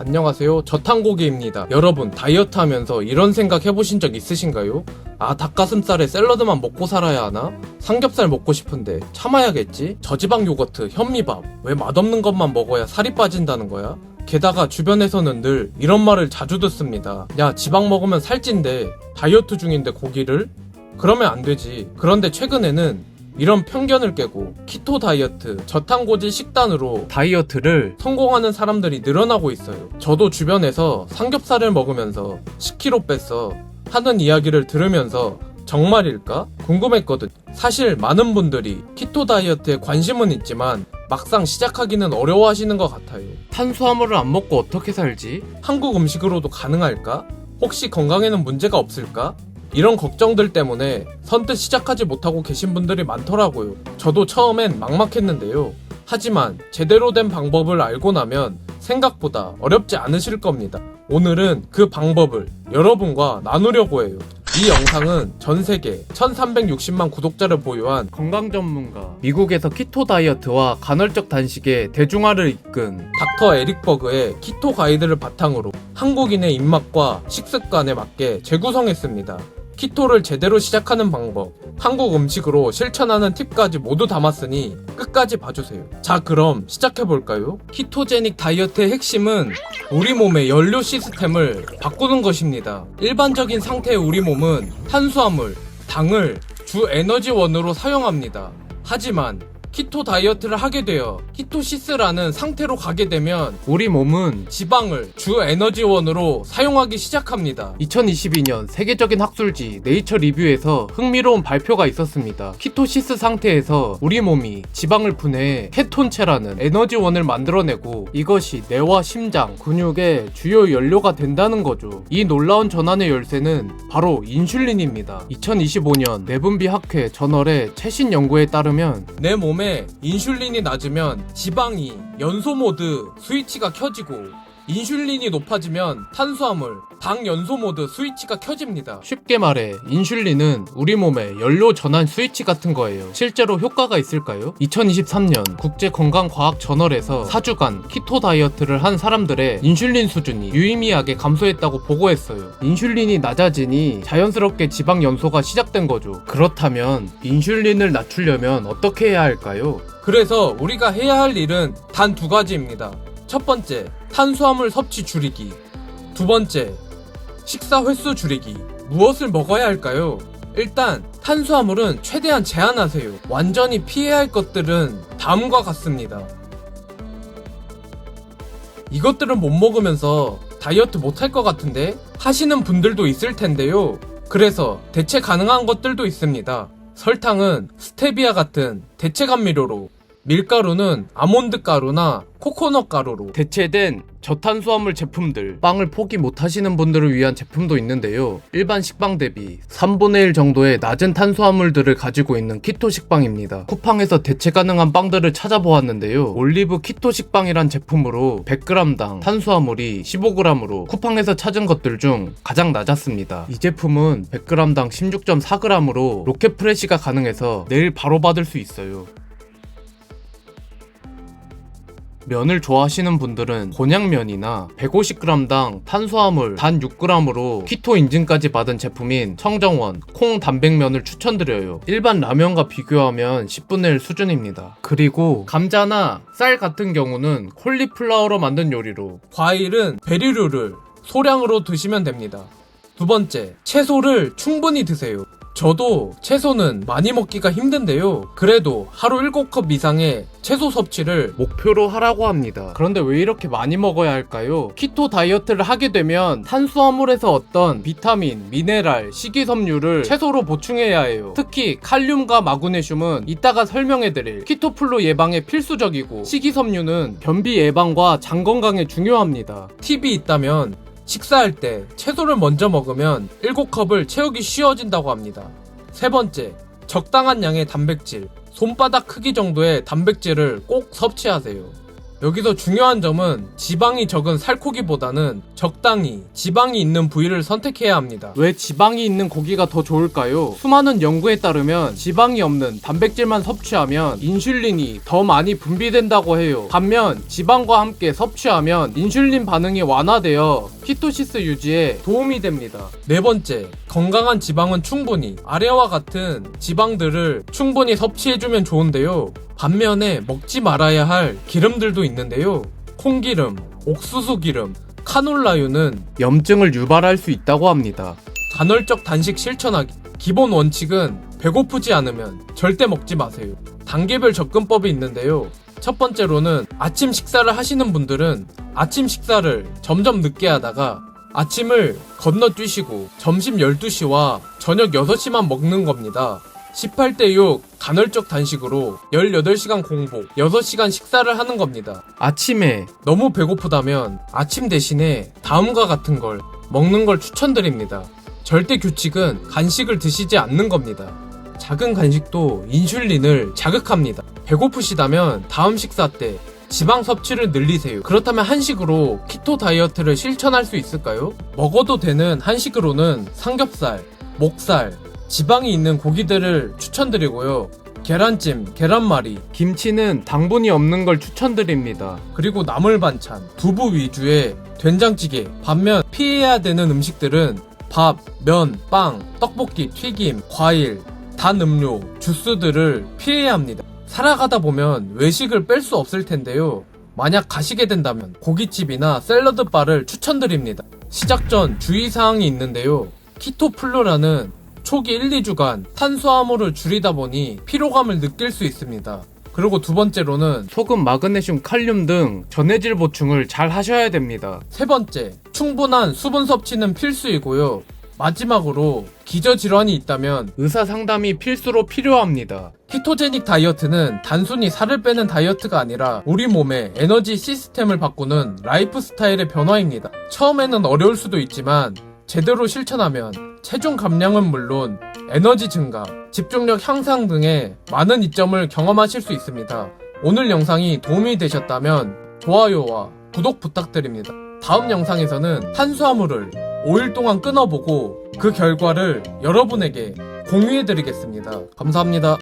안녕하세요. 저탄고기입니다. 여러분, 다이어트 하면서 이런 생각 해보신 적 있으신가요? 아, 닭가슴살에 샐러드만 먹고 살아야 하나? 삼겹살 먹고 싶은데 참아야겠지? 저지방 요거트, 현미밥. 왜 맛없는 것만 먹어야 살이 빠진다는 거야? 게다가 주변에서는 늘 이런 말을 자주 듣습니다. 야, 지방 먹으면 살찐데 다이어트 중인데 고기를? 그러면 안 되지. 그런데 최근에는 이런 편견을 깨고 키토 다이어트, 저탄고지 식단으로 다이어트를 성공하는 사람들이 늘어나고 있어요. 저도 주변에서 삼겹살을 먹으면서 10kg 뺐어 하는 이야기를 들으면서 정말일까? 궁금했거든. 사실 많은 분들이 키토 다이어트에 관심은 있지만 막상 시작하기는 어려워하시는 것 같아요. 탄수화물을 안 먹고 어떻게 살지? 한국 음식으로도 가능할까? 혹시 건강에는 문제가 없을까? 이런 걱정들 때문에 선뜻 시작하지 못하고 계신 분들이 많더라고요. 저도 처음엔 막막했는데요. 하지만 제대로 된 방법을 알고 나면 생각보다 어렵지 않으실 겁니다. 오늘은 그 방법을 여러분과 나누려고 해요. 이 영상은 전 세계 1360만 구독자를 보유한 건강 전문가 미국에서 키토 다이어트와 간헐적 단식의 대중화를 이끈 닥터 에릭 버그의 키토 가이드를 바탕으로 한국인의 입맛과 식습관에 맞게 재구성했습니다. 키토를 제대로 시작하는 방법, 한국 음식으로 실천하는 팁까지 모두 담았으니 끝까지 봐주세요. 자, 그럼 시작해볼까요? 키토제닉 다이어트의 핵심은 우리 몸의 연료 시스템을 바꾸는 것입니다. 일반적인 상태의 우리 몸은 탄수화물, 당을 주 에너지원으로 사용합니다. 하지만 키토 다이어트를 하게 되어 키토시스라는 상태로 가게 되면 우리 몸은 지방을 주 에너지원으로 사용하기 시작합니다. 2022년 세계적인 학술지 네이처 리뷰에서 흥미로운 발표가 있었습니다. 키토시스 상태에서 우리 몸이 지방을 분해해 케톤체라는 에너지원을 만들어내고 이것이 뇌와 심장, 근육의 주요 연료가 된다는 거죠. 이 놀라운 전환의 열쇠는 바로 인슐린입니다. 2025년 내분비 학회 저널의 최신 연구에 따르면 내 몸에 인슐린이 낮으면 지방이 연소 모드 스위치가 켜지고 인슐린이 높아지면 탄수화물, 당 연소 모드 스위치가 켜집니다. 쉽게 말해 인슐린은 우리 몸의 연료 전환 스위치 같은 거예요. 실제로 효과가 있을까요? 2023년 국제 건강 과학 저널에서 4주간 키토 다이어트를 한 사람들의 인슐린 수준이 유의미하게 감소했다고 보고했어요. 인슐린이 낮아지니 자연스럽게 지방 연소가 시작된 거죠. 그렇다면 인슐린을 낮추려면 어떻게 해야 할까요? 그래서 우리가 해야 할 일은 단 두 가지입니다. 첫 번째, 탄수화물 섭취 줄이기. 두 번째, 식사 횟수 줄이기. 무엇을 먹어야 할까요? 일단 탄수화물은 최대한 제한하세요. 완전히 피해야 할 것들은 다음과 같습니다. 이것들은 못 먹으면서 다이어트 못 할 것 같은데 하시는 분들도 있을 텐데요. 그래서 대체 가능한 것들도 있습니다. 설탕은 스테비아 같은 대체 감미료로 밀가루는 아몬드 가루나 코코넛 가루로 대체된 저탄수화물 제품들. 빵을 포기 못 하시는 분들을 위한 제품도 있는데요. 일반 식빵 대비 3분의 1 정도의 낮은 탄수화물들을 가지고 있는 키토 식빵입니다. 쿠팡에서 대체 가능한 빵들을 찾아보았는데요. 올리브 키토 식빵이란 제품으로 100g당 탄수화물이 15g으로 쿠팡에서 찾은 것들 중 가장 낮았습니다. 이 제품은 100g당 16.4g으로 로켓 프레시가 가능해서 내일 바로 받을 수 있어요 면을 좋아하시는 분들은 곤약면이나 150g당 탄수화물 단 6g으로 키토 인증까지 받은 제품인 청정원 콩 단백면을 추천드려요. 일반 라면과 비교하면 10분의 1 수준입니다. 그리고 감자나 쌀 같은 경우는 콜리플라워로 만든 요리로 과일은 베리류를 소량으로 드시면 됩니다. 두 번째, 채소를 충분히 드세요. 저도 채소는 많이 먹기가 힘든데요. 그래도 하루 7컵 이상의 채소 섭취를 목표로 하라고 합니다. 그런데 왜 이렇게 많이 먹어야 할까요? 키토 다이어트를 하게 되면 탄수화물에서 어떤 비타민, 미네랄, 식이섬유를 채소로 보충해야 해요. 특히 칼륨과 마그네슘은 이따가 설명해드릴 키토플루 예방에 필수적이고 식이섬유는 변비 예방과 장 건강에 중요합니다. 팁이 있다면 식사할 때 채소를 먼저 먹으면 7컵을 채우기 쉬워진다고 합니다. 세 번째, 적당한 양의 단백질, 손바닥 크기 정도의 단백질을 꼭 섭취하세요. 여기서 중요한 점은 지방이 적은 살코기보다는 적당히 지방이 있는 부위를 선택해야 합니다. 왜 지방이 있는 고기가 더 좋을까요? 수많은 연구에 따르면 지방이 없는 단백질만 섭취하면 인슐린이 더 많이 분비된다고 해요. 반면 지방과 함께 섭취하면 인슐린 반응이 완화되어 키토시스 유지에 도움이 됩니다. 네 번째, 건강한 지방은 충분히 아래와 같은 지방들을 충분히 섭취해주면 좋은데요. 반면에 먹지 말아야 할 기름들도 있는데요. 콩기름, 옥수수 기름, 카놀라유는 염증을 유발할 수 있다고 합니다. 간헐적 단식 실천하기. 기본 원칙은 배고프지 않으면 절대 먹지 마세요. 단계별 접근법이 있는데요. 첫 번째로는 아침 식사를 하시는 분들은 아침 식사를 점점 늦게 하다가 아침을 건너뛰시고 점심 12시와 저녁 6시만 먹는 겁니다. 18대 6 간헐적 단식으로 18시간 공복, 6시간 식사를 하는 겁니다. 아침에 너무 배고프다면 아침 대신에 다음과 같은 걸 먹는 걸 추천드립니다. 절대 규칙은 간식을 드시지 않는 겁니다. 작은 간식도 인슐린을 자극합니다. 배고프시다면 다음 식사 때 지방 섭취를 늘리세요. 그렇다면 한식으로 키토 다이어트를 실천할 수 있을까요? 먹어도 되는 한식으로는 삼겹살, 목살, 지방이 있는 고기들을 추천드리고요. 계란찜, 계란말이, 김치는 당분이 없는 걸 추천드립니다. 그리고 나물 반찬, 두부 위주의 된장찌개, 반면 피해야 되는 음식들은 밥, 면, 빵, 떡볶이, 튀김, 과일, 단 음료, 주스들을 피해야 합니다. 살아가다 보면 외식을 뺄 수 없을 텐데요. 만약 가시게 된다면 고깃집이나 샐러드 바를 추천드립니다. 시작 전 주의사항이 있는데요. 키토플루라는 초기 1, 2주간 탄수화물을 줄이다 보니 피로감을 느낄 수 있습니다. 그리고 두 번째로는 소금, 마그네슘, 칼륨 등 전해질 보충을 잘 하셔야 됩니다. 세 번째, 충분한 수분 섭취는 필수이고요. 마지막으로 기저질환이 있다면 의사 상담이 필수로 필요합니다. 키토제닉 다이어트는 단순히 살을 빼는 다이어트가 아니라 우리 몸의 에너지 시스템을 바꾸는 라이프 스타일의 변화입니다. 처음에는 어려울 수도 있지만 제대로 실천하면 체중 감량은 물론 에너지 증가, 집중력 향상 등의 많은 이점을 경험하실 수 있습니다. 오늘 영상이 도움이 되셨다면 좋아요와 구독 부탁드립니다. 다음 영상에서는 탄수화물을 5일 동안 끊어보고 그 결과를 여러분에게 공유해드리겠습니다. 감사합니다.